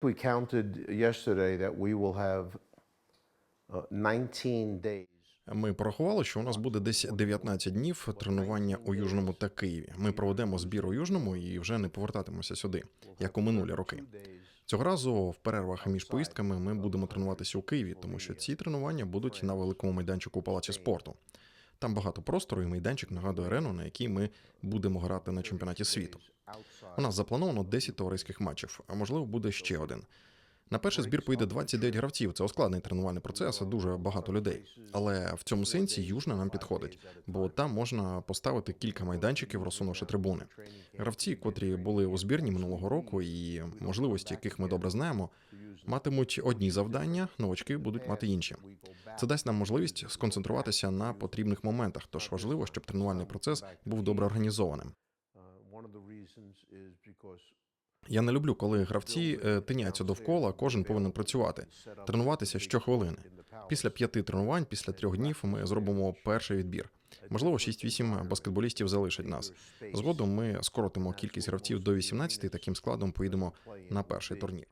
We counted yesterday that we will have uh, 19 days. Ми порахували, що у нас буде десь 19 днів тренування у Южному та Києві. Ми проведемо збір у Южному і вже не повертатимося сюди, як у минулі роки. Цього разу в перервах між поїздками ми будемо тренуватися у Києві, тому що ці тренування будуть на великому майданчику палаці спорту. Там багато простору, і майданчик нагадує арену, на якій ми будемо грати на чемпіонаті світу. У нас заплановано 10 товариських матчів, а можливо буде ще один. На перший збір поїде 29 гравців. Це ускладний тренувальний процес, дуже багато людей. Але в цьому сенсі южна нам підходить, бо там можна поставити кілька майданчиків, розсунувши трибуни. Гравці, котрі були у збірні минулого року, і можливості, яких ми добре знаємо, матимуть одні завдання, новачки будуть мати інші. Це дасть нам можливість сконцентруватися на потрібних моментах. Тож важливо, щоб тренувальний процес був добре організованим. Я не люблю, коли гравці е, тиняються довкола, кожен повинен працювати, тренуватися щохвилини. Після п'яти тренувань, після трьох днів, ми зробимо перший відбір. Можливо, 6-8 баскетболістів залишать нас. Згодом ми скоротимо кількість гравців до 18, і таким складом поїдемо на перший турнір.